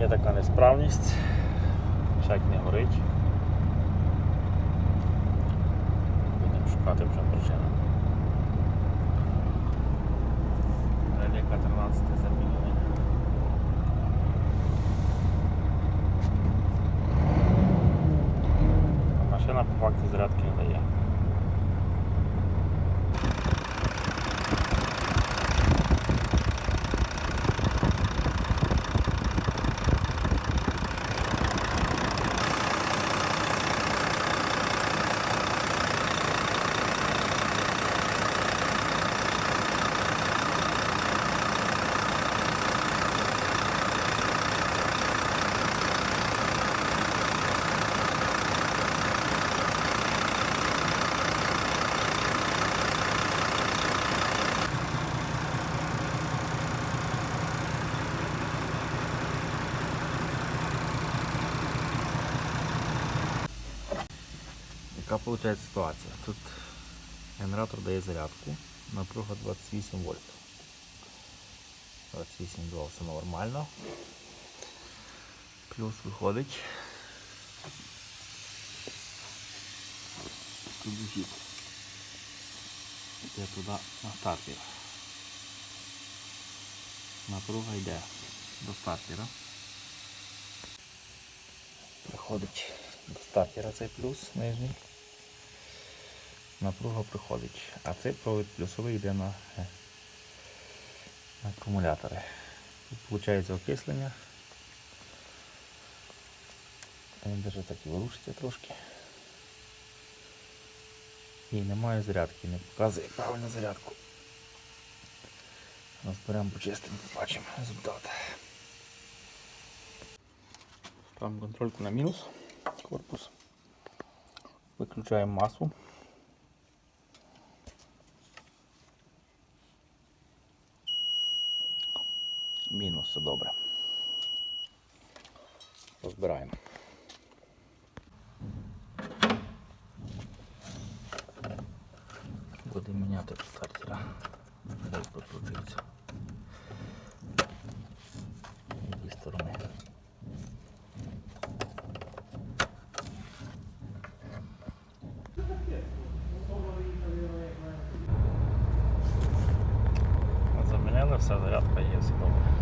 Є така несправність. Чек не горить. Будемо шукати вже причину. Реліка 13 замінювання. А Машина по факту зарядки не дає. Яка виходить ситуація? Тут генератор дає зарядку, напруга 28 вольт. 28,2 все нормально. Плюс виходить. Тут вихід. Йде туди на стартер. Напруга йде до стартера. Приходить до стартера цей плюс нижній. Напруга приходить. А цей провід плюсовий йде на, е, на акумулятори. Тут виходить окислення. Він даже так і ворушиться трошки. І немає зарядки, не показує правильну зарядку. Розберемо почистимо, побачимо результат. Ставимо контрольку на мінус корпус. Виключаємо масу. Мінус все добре. Розбираємо. Будемо міняти стартера. Дай прокрутиться. З сторони. Замінили, все, зарядка є, все добре.